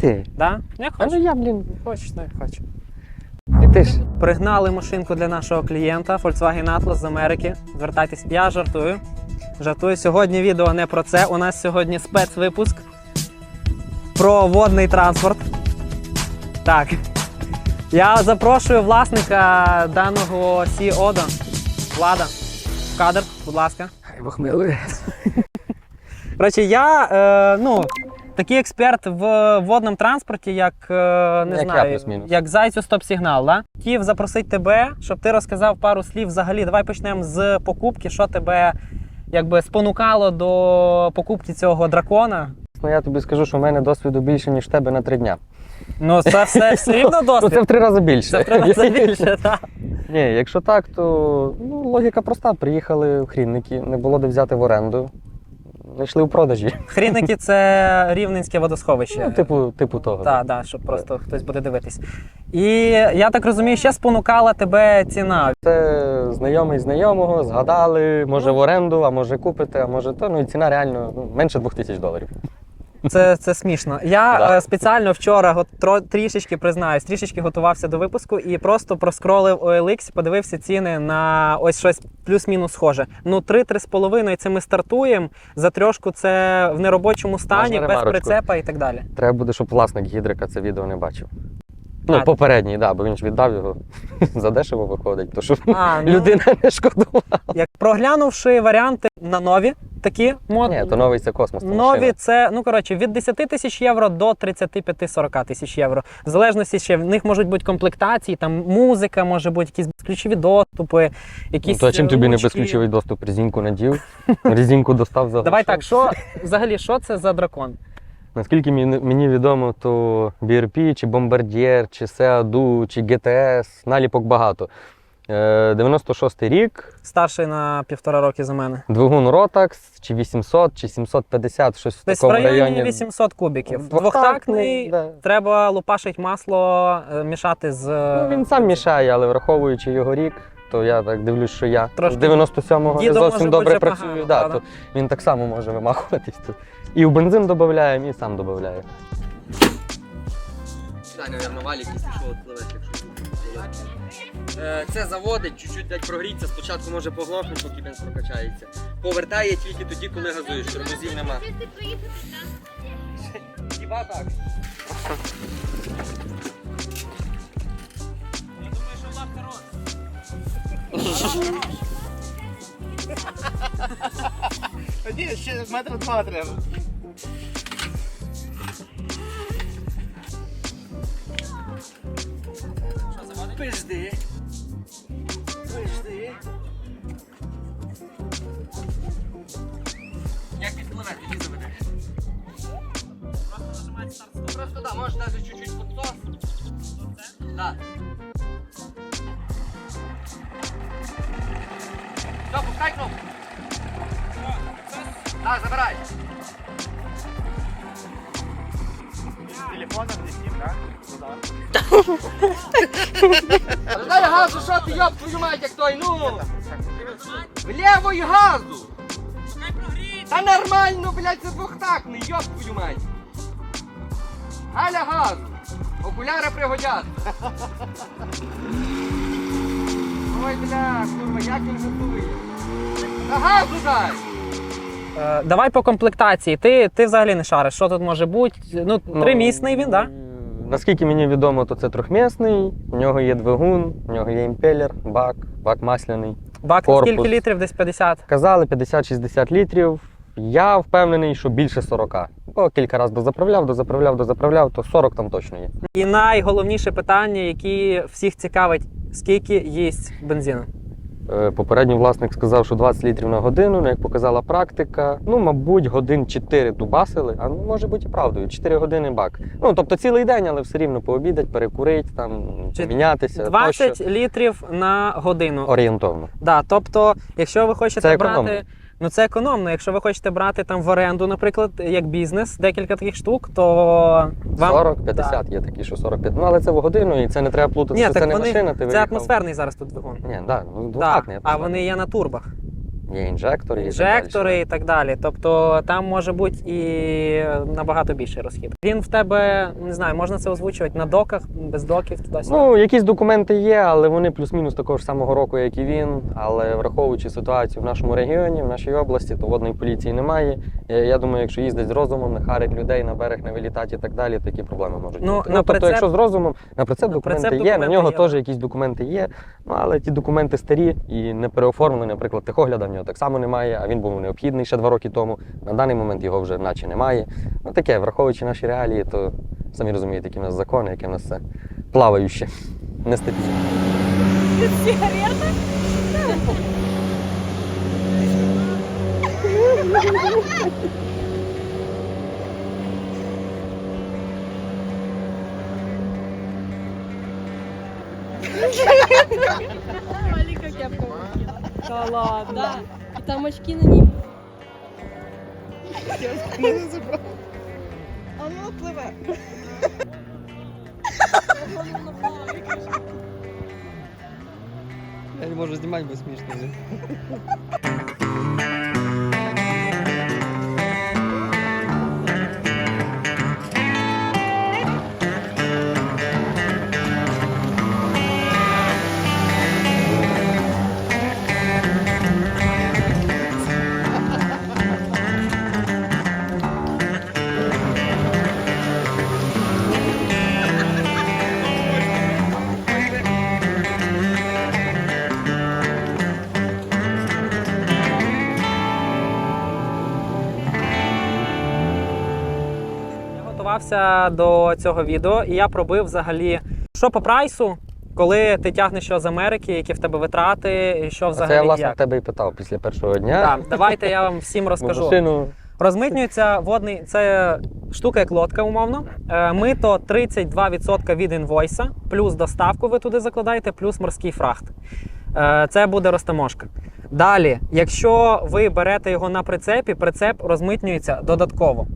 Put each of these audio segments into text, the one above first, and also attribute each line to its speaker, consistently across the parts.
Speaker 1: Ти.
Speaker 2: да? Не
Speaker 1: ну я, блін,
Speaker 2: Хочеш, не хочу.
Speaker 1: і ти ж.
Speaker 2: Пригнали машинку для нашого клієнта Volkswagen Atlas з Америки. Звертайтесь, я жартую. Жартую. Сьогодні відео не про це. У нас сьогодні спецвипуск про водний транспорт. Так. Я запрошую власника даного Сі Ода, Влада. в Кадр, будь ласка.
Speaker 1: Хай Бог милує.
Speaker 2: Коротше, я е, ну, такий експерт в водному транспорті, як е, не
Speaker 1: Як
Speaker 2: знаю, як зайцю стоп-сигнал. Да? Хотів запросити тебе, щоб ти розказав пару слів взагалі. Давай почнемо з покупки, що тебе якби спонукало до покупки цього дракона.
Speaker 1: Ну я тобі скажу, що в мене досвіду більше, ніж в тебе на три дня.
Speaker 2: Ну, це все, все рівно
Speaker 1: Ну це в три рази більше.
Speaker 2: Це в три рази більше, так.
Speaker 1: Ні, якщо так, то ну, логіка проста. Приїхали в хрінники, не було де взяти в оренду. Знайшли у продажі.
Speaker 2: Хріники це рівненське водосховище.
Speaker 1: Ну, типу, типу того.
Speaker 2: Так, да, щоб просто хтось буде дивитись. І я так розумію, ще спонукала тебе ціна.
Speaker 1: Це знайомий знайомого, згадали, може в оренду, а може купити, а може то. Ну і ціна реально ну, менше двох тисяч доларів.
Speaker 2: Це, це смішно. Я
Speaker 1: Да.
Speaker 2: е, спеціально вчора го- тро, трішечки признаюсь, трішечки готувався до випуску і просто проскролив OLX, подивився ціни на ось щось плюс-мінус схоже. Ну, 3-3,5 це ми стартуємо. За трьошку це в неробочому стані,
Speaker 1: Можна
Speaker 2: без
Speaker 1: ремарочку?
Speaker 2: прицепа і так далі.
Speaker 1: Треба буде, щоб власник гідрика це відео не бачив. Ну,
Speaker 2: А.
Speaker 1: попередній, да, бо він ж віддав його задешево виходить, то щоб
Speaker 2: А, ну,
Speaker 1: людина не шкодувала.
Speaker 2: Як проглянувши варіанти на нові такі мод...
Speaker 1: Ні, то новий це космос. то
Speaker 2: Нові
Speaker 1: машина.
Speaker 2: це ну коротше від 10 тисяч євро до 35-40 тисяч євро. В залежності ще в них можуть бути комплектації, там музика, може бути якісь безключові доступи,
Speaker 1: Ну,
Speaker 2: якісь.
Speaker 1: то чим тобі не
Speaker 2: ручки.
Speaker 1: безключовий доступ? Резинку надів, резинку достав за
Speaker 2: Давай так, що взагалі що це за дракон?
Speaker 1: Наскільки мені, відомо, то BRP, чи Bombardier, чи Seadu, чи GTS, наліпок багато. Е, 96-й рік,
Speaker 2: Старший на півтора роки за мене.
Speaker 1: двигун Rotax, чи 800, чи 750, щось в
Speaker 2: Десь в
Speaker 1: такому
Speaker 2: районі
Speaker 1: районі.
Speaker 2: 800 кубіків.
Speaker 1: Двохтактний, да.
Speaker 2: Треба лупашить масло, е, мішати з.
Speaker 1: Ну, він сам мішає, але враховуючи його рік, то я так дивлюсь, що я
Speaker 2: Трошки
Speaker 1: з 97-го не зовсім добре працюю.
Speaker 2: погано,
Speaker 1: да, то він так само може вимахуватись тут. І в бензин додаємо, і сам додаємо.
Speaker 3: Дай, наверное, валік, що, от пливеш, якщо Е, Це заводить, чуть-чуть дать прогріться, спочатку може поглохнути, поки він прокачається. Повертає тільки тоді, коли газуєш, тормозів нема. Хіба так?
Speaker 4: Ні, ще метр два треба. Пизди. Пизди.
Speaker 3: Як підпливе, тоді заведеш. Просто да, можеш навіть чуть-чуть под то. Да. Все, пускай кнопку. Так, забирай.
Speaker 4: Телефоном не снім, так?
Speaker 3: Дай газу, що ти, йоп, твою мать, як той, ну! Вліво і газу! Та нормально, блядь, це двохтактний, йоп твою мать! Галя газу! Окуляри пригодяться! Ой, бля, курва, як він готує! Та газу дай!
Speaker 2: Е, давай по комплектації. Ти, ти взагалі не шариш, що тут може бути. Ну, тримісний він, так? Да?
Speaker 1: Наскільки мені відомо, то це трьохмісний, у нього є двигун, у нього є імпелер, бак, бак масляний.
Speaker 2: Бак
Speaker 1: Корпус.
Speaker 2: скільки літрів? Десь 50.
Speaker 1: Казали 50-60 літрів. Я впевнений, що більше 40. Бо кілька разів дозаправляв, дозаправляв, дозаправляв, то 40 там точно є.
Speaker 2: І найголовніше питання, яке всіх цікавить, скільки їсть бензину.
Speaker 1: Е, Попередній власник сказав, що 20 літрів на годину, ну як показала практика, ну, мабуть, годин 4 дубасили, а ну, може бути і правдою, 4 години бак. Ну, тобто цілий день, але все рівно пообідать, перекурить, там, помінятися.
Speaker 2: 20
Speaker 1: тощо.
Speaker 2: літрів на годину.
Speaker 1: орієнтовно.
Speaker 2: Да, тобто, якщо ви хочете
Speaker 1: Це
Speaker 2: брати.
Speaker 1: економно.
Speaker 2: Ну це економно. Якщо ви хочете брати там в оренду, наприклад, як бізнес, декілька таких штук, то вам
Speaker 1: 40-50 є такі, що 45. Ну, але це в годину, і це не треба плутати,
Speaker 2: Ні,
Speaker 1: що
Speaker 2: так
Speaker 1: це не
Speaker 2: вони
Speaker 1: машина, ти
Speaker 2: це
Speaker 1: виїхав.
Speaker 2: атмосферний зараз тут двигун.
Speaker 1: Ні, да, ну,
Speaker 2: Да,
Speaker 1: двохтактний.
Speaker 2: а вони є на турбах.
Speaker 1: Є інжектори, і так
Speaker 2: інжектори і так далі. Тобто там може бути і набагато більший розхід. Він в тебе не знаю, можна це озвучувати на доках, без доків туди сюди.
Speaker 1: Ну, якісь документи є, але вони плюс-мінус такого ж самого року, як і він. Але враховуючи ситуацію в нашому регіоні, в нашій області, то водної поліції немає. Я, думаю, якщо їздить з розумом, не харить людей на берег, не вилітати і так далі, такі проблеми можуть
Speaker 2: Ну,
Speaker 1: бути. ну, тобто,
Speaker 2: прицеп-
Speaker 1: якщо з розумом, на прицеп документи
Speaker 2: прицеп
Speaker 1: є, на нього
Speaker 2: є,
Speaker 1: теж якісь документи є. Ну, але ті документи старі і не переоформлені. Наприклад, техогляда в нього так само немає, а він був необхідний ще два роки тому. На даний момент його вже наче немає. Ну таке, враховуючи наші реалії, то самі розумієте, які в нас закони, яке в нас все плавающе, нестабільне.
Speaker 5: Маленькая Да ладно. Да. И там очки на них.
Speaker 6: А ну пливе.
Speaker 1: Я не можу знімати, бо смішно.
Speaker 2: Я готувався до цього відео, і я пробив взагалі, що по прайсу, коли ти тягнеш його з Америки, які в тебе витрати, і що взагалі
Speaker 1: це я власне
Speaker 2: як.
Speaker 1: тебе і питав після першого дня.
Speaker 2: Так, давайте я вам всім розкажу.
Speaker 1: машину
Speaker 2: Розмитнюється водний, це штука як лодка, умовно. Е, Мито 32% від інвойса, плюс доставку ви туди закладаєте, плюс морський фрахт. Е, Це буде розтаможка. Далі, якщо ви берете його на прицепі, прицеп розмитнюється додатково.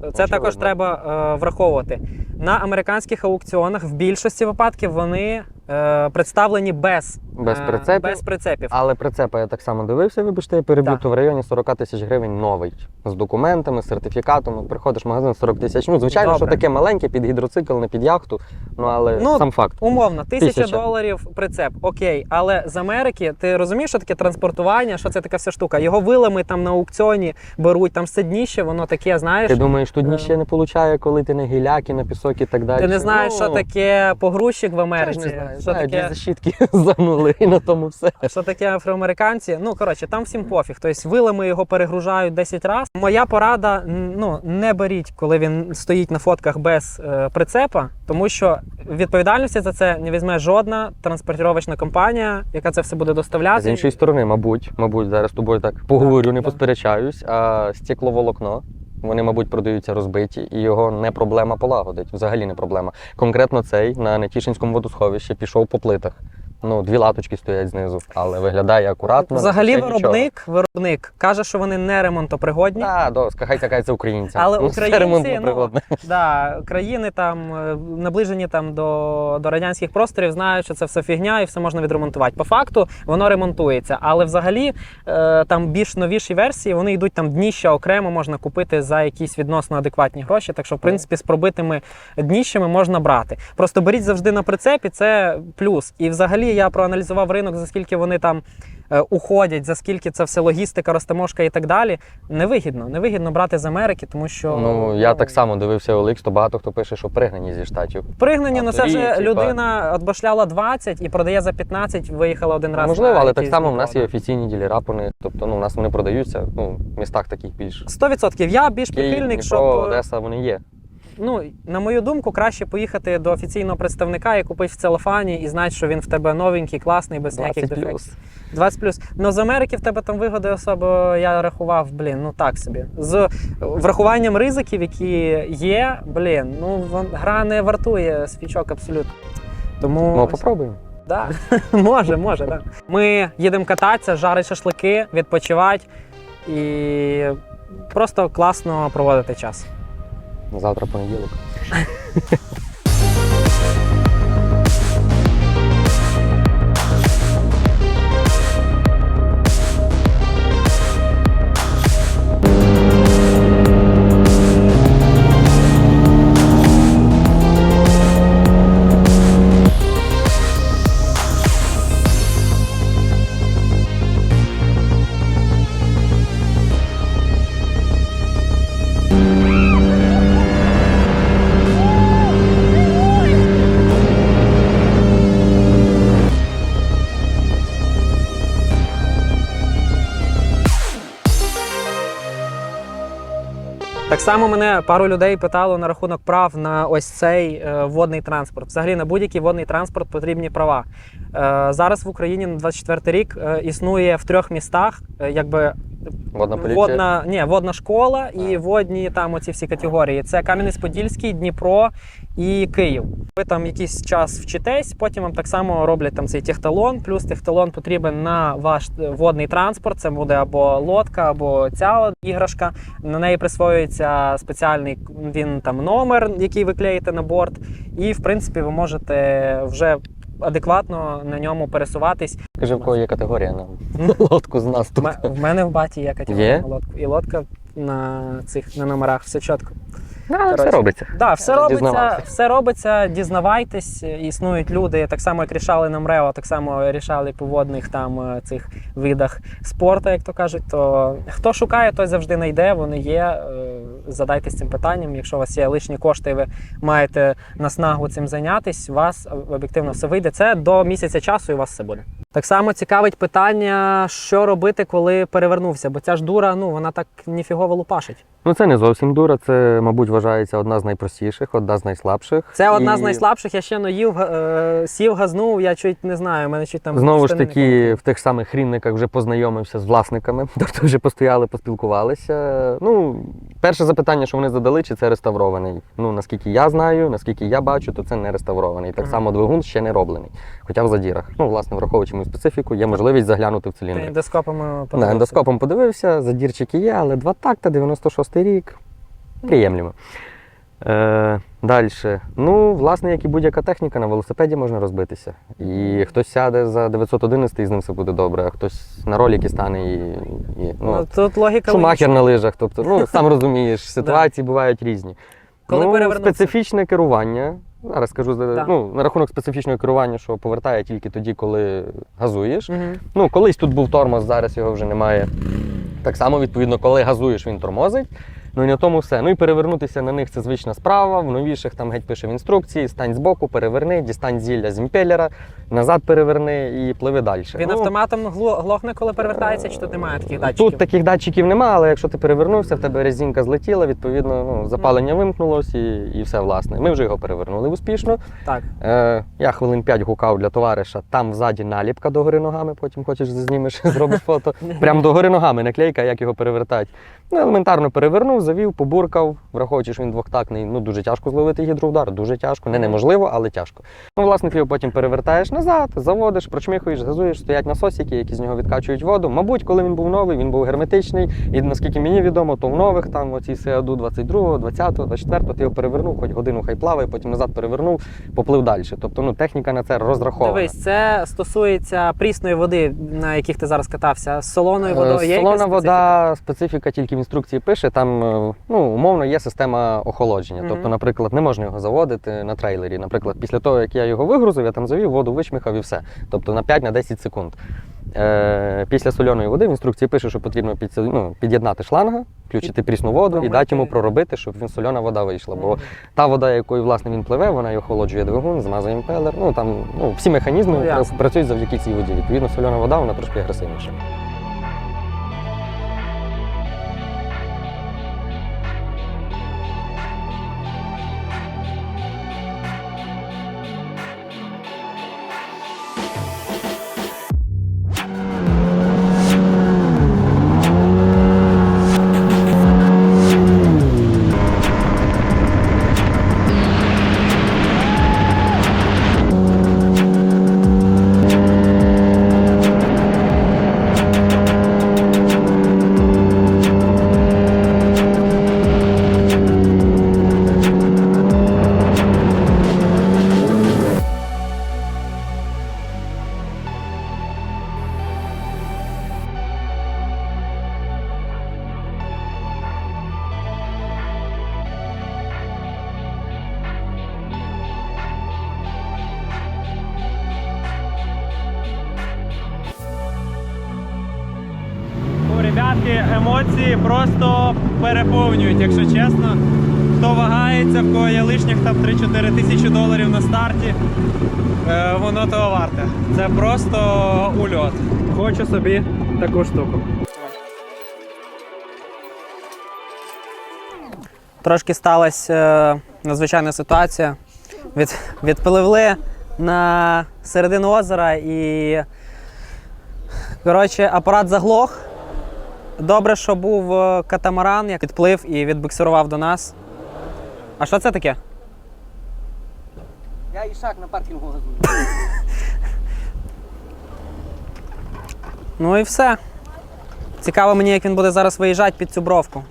Speaker 2: Це
Speaker 1: Очевидно.
Speaker 2: також треба е, враховувати. На американських аукціонах в більшості випадків вони е, представлені без,
Speaker 1: Без
Speaker 2: е,
Speaker 1: прицепів?
Speaker 2: без прицепів.
Speaker 1: Але прицепа я так само дивився, вибачте, я переб'ю,
Speaker 2: Так.
Speaker 1: то в районі 40 тисяч гривень новий. З документами, з сертифікатом. Приходиш в магазин 40 тисяч. Ну, звичайно,
Speaker 2: Добре.
Speaker 1: що таке маленьке під гідроцикл, не під яхту. Ну але
Speaker 2: Ну,
Speaker 1: сам факт.
Speaker 2: Умовно, тисяча
Speaker 1: Тисяча.
Speaker 2: доларів прицеп. Окей, але з Америки ти розумієш, що таке транспортування, що це така вся штука. Його вилами там на аукціоні беруть, там все дніще, воно таке, знаєш.
Speaker 1: Ти думаєш, тут
Speaker 2: е,
Speaker 1: ні ще не получає, коли ти на гіляки, на пісок і так далі.
Speaker 2: Ти не знаєш,
Speaker 1: Ну,
Speaker 2: що таке погрузчик в
Speaker 1: теж
Speaker 2: Америці.
Speaker 1: не знаю.
Speaker 2: Що
Speaker 1: Знаю,
Speaker 2: таке
Speaker 1: дві защітки загнули і на тому все.
Speaker 2: Що таке афроамериканці? Ну коротше, там всім пофіг. Тобто вилами його перегружають 10 разів. Моя порада: ну не беріть, коли він стоїть на фотках без е, прицепа, тому що відповідальності за це не візьме жодна транспортировочна компанія, яка це все буде доставляти.
Speaker 1: З іншої сторони, мабуть, мабуть, зараз тобою так поговорю, не
Speaker 2: да.
Speaker 1: посперечаюсь. А стекловолокно. Вони, мабуть, продаються розбиті, і його не проблема полагодить. Взагалі не проблема. Конкретно цей на Нетішинському водосховищі пішов по плитах. Ну, дві латочки стоять знизу, але виглядає акуратно.
Speaker 2: Взагалі, виробник, виробник каже, що вони не ремонтопригодні.
Speaker 1: Так, до, хай це українцям.
Speaker 2: Але
Speaker 1: ну,
Speaker 2: українці, ну. Да, країни там е, наближені там до, до радянських просторів знають, що це все фігня і все можна відремонтувати. По факту воно ремонтується, але взагалі е, там більш новіші версії вони йдуть там дніща окремо можна купити за якісь відносно адекватні гроші. Так що, в принципі, з пробитими дніщами можна брати. Просто беріть завжди на прицепі, це плюс. І взагалі я проаналізував ринок, за скільки вони там. е, Уходять, за скільки це все логістика, розтаможка і так далі. Невигідно, невигідно брати з Америки, тому що
Speaker 1: Ну, я так само дивився OLX, то багато хто пише, що пригнані зі штатів.
Speaker 2: Пригнані, ну це вже людина отбашляла 20 і продає за 15, виїхала один раз.
Speaker 1: Можливо, але так само в нас є офіційні ділера, вони, тобто ну, у нас вони продаються ну, в містах таких більш.
Speaker 2: да. 100%. Я більш прихильник, щоб
Speaker 1: Одеса, вони є.
Speaker 2: Ну на мою думку, краще поїхати до офіційного представника і купити в целофані і знати, що він в тебе новенький, класний, без ніяких
Speaker 1: 20
Speaker 2: дефектів. 20 плюс. Ну з Америки в тебе там вигоди особо я рахував, блін, ну так собі. З врахуванням ризиків, які є, блін, ну гра не вартує свічок абсолютно. Тому
Speaker 1: Ну, попробуємо.
Speaker 2: Да. може, може, да. Ми їдемо кататися, жарити шашлики, відпочивати і просто класно проводити час.
Speaker 1: Завтра понеділок.
Speaker 2: Так само мене пару людей питало на рахунок прав на ось цей е, водний транспорт. Взагалі на будь-який водний транспорт потрібні права. Е, зараз в Україні на 24 рік е, існує в трьох містах, якби
Speaker 1: Водна поліція.
Speaker 2: водна, ні, водна школа і
Speaker 1: А.
Speaker 2: водні там оці всі категорії. Це Кам'янець-Подільський, Дніпро і Київ. Ви там якийсь час вчитесь, потім вам так само роблять там цей техталон. Плюс техталон потрібен на ваш водний транспорт. Це буде або лодка, або ця іграшка. На неї присвоюється спеціальний він там номер, який ви клеїте на борт. І в принципі ви можете вже адекватно на ньому пересуватись.
Speaker 1: Скажи, в кого є категорія на лодку з нас тут.
Speaker 2: В мене в баті є категорія на лодку. І лодка на цих на номерах, все чітко.
Speaker 1: Да, все робиться.
Speaker 2: Да, все робиться, все робиться, дізнавайтесь. Існують люди, так само як рішали на МРЕО, так само рішали по водних там е, цих видах спорту, як то кажуть. То хто шукає, той завжди знайде. Вони є. Е, Задайтесь цим питанням. Якщо у вас є лишні кошти, і ви маєте наснагу цим зайнятись, у вас об'єктивно все вийде. Це до місяця часу, і у вас все буде. Так само цікавить питання, що робити, коли перевернувся, бо ця ж дура, ну вона так ніфігово лупашить.
Speaker 1: Ну це не зовсім дура, це, мабуть, вважається одна з найпростіших, одна з найслабших.
Speaker 2: Це одна
Speaker 1: І
Speaker 2: з найслабших. Я ще наїв, е, сів, газнув, я чуть не знаю. Мене чуть там
Speaker 1: Знову ж
Speaker 2: штани не
Speaker 1: таки, в тих самих хрінниках вже познайомився з власниками, тобто вже постояли, поспілкувалися. Ну, перше запитання, що вони задали, чи це реставрований. Ну, наскільки я знаю, наскільки я бачу, то це не реставрований. Так само двигун ще не роблений, хоча в задірах. Ну, власне, враховуючи мою специфіку, є можливість заглянути в
Speaker 2: Ти
Speaker 1: циліндри.
Speaker 2: ендоскопами
Speaker 1: На
Speaker 2: подивився.
Speaker 1: ендоскопом подивився, задірчики є, але два такта, 96-й рік. Приємлемо. Е, Далі. Ну, власне, як і будь-яка техніка, на велосипеді можна розбитися. І хтось сяде за 911 і з ним все буде добре, а хтось на роліки стане і. і ну,
Speaker 2: Ну, тут логіка.
Speaker 1: Шумахер на лижах. Тобто, ну, сам розумієш, ситуації бувають різні.
Speaker 2: Коли
Speaker 1: ну, специфічне керування. Зараз скажу
Speaker 2: Да.
Speaker 1: ну, на рахунок специфічного керування, що повертає тільки тоді, коли газуєш.
Speaker 2: Мгм.
Speaker 1: Ну, колись тут був тормоз, зараз його вже немає. Так само, відповідно, коли газуєш, він тормозить. Ну і на тому все. Ну і перевернутися на них це звична справа. В новіших там геть пише в інструкції: стань збоку, переверни, дістань зілля з імпелера, назад переверни і пливи далі.
Speaker 2: Він
Speaker 1: ну,
Speaker 2: автоматом гло- глохне, коли перевертається, чи тут немає таких датчиків?
Speaker 1: Тут таких датчиків немає, але якщо ти перевернувся, в тебе резинка злетіла, відповідно, ну, запалення вимкнулось і, і все власне. Ми вже його перевернули успішно.
Speaker 2: Так.
Speaker 1: Е, я хвилин 5 гукав для товариша, там ззаді наліпка догори ногами, потім хочеш знімеш, зробиш фото. Прям догори ногами, наклейка, як його перевертати. Ну, елементарно перевернув, завів, побуркав, враховуючи, що він двохтактний, ну дуже тяжко зловити гідроудар, дуже тяжко. Не неможливо, але тяжко. Ну, власне, ти його потім перевертаєш назад, заводиш, прочмихуєш, газуєш, стоять насосики, які з нього відкачують воду. Мабуть, коли він був новий, він був герметичний. І наскільки мені відомо, то в нових там оці СЕАДу 22, 20, 24, ти його перевернув, хоч годину хай плаває, потім назад перевернув, поплив далі. Тобто, ну, техніка на це розрахована.
Speaker 2: Дивись, це стосується прісної води, на яких ти зараз катався. З солоною водою є
Speaker 1: Е, Солона
Speaker 2: специфіка?
Speaker 1: вода, специфіка тільки в інструкції пише. Там е, ну, умовно є система охолодження.
Speaker 2: Мгм.
Speaker 1: Тобто, наприклад, не можна його заводити на трейлері. Наприклад, після того, як я його вигрузив, я там завів воду, вичмихав і все. Тобто на 5-10 секунд. Е, після соляної води в інструкції пише, що потрібно під, ну, під'єднати шланга, включити прісну воду і дати йому проробити, щоб він сольона вода вийшла. Бо
Speaker 2: Мгм.
Speaker 1: та вода, якою власне він пливе, вона й охолоджує двигун, змазує імпелер. Ну там ну, всі механізми
Speaker 2: Ну, ясно.
Speaker 1: працюють завдяки цій воді. Відповідно, сольона вода вона трошки агресивніша.
Speaker 2: Ну, емоції просто переповнюють, якщо чесно. Хто вагається, в кого є лишніх там 3-4 тисячі доларів на старті, е, воно того варте. Це просто ульот. Хочу собі таку штуку. Трошки сталася е, надзвичайна ситуація. Від, відпливли на середину озера і. Коротше, апарат заглох. Добре, що був е, катамаран, як підплив і відбуксирував до нас. А що це таке?
Speaker 3: Я ішак на паркінгу газую.
Speaker 2: Ну і все. Цікаво мені, як він буде зараз виїжджати під цю бровку.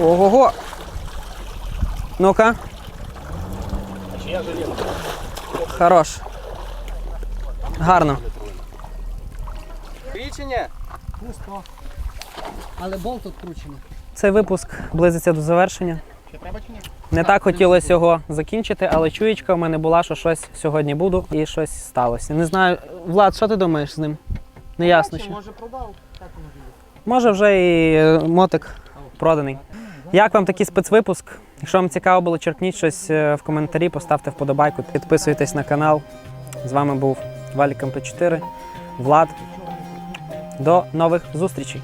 Speaker 2: Ого-го. Ну-ка. Хорош. Гарно.
Speaker 3: Річення?
Speaker 2: Але болт відкручений. Цей випуск близиться до завершення.
Speaker 4: Ще треба чи ні?
Speaker 2: Не так хотілося його закінчити, але чуєчка в мене була, що щось сьогодні буду і щось сталося. Не знаю, Влад, що ти думаєш з ним? Не ясно ще.
Speaker 4: Може продав? Так воно буде.
Speaker 2: Може вже і е, мотик проданий. Як вам такий спецвипуск? Якщо вам цікаво було, черкніть щось е, в коментарі, поставте вподобайку, підписуйтесь на канал. З вами був Валік МП4, Влад. До нових зустрічей!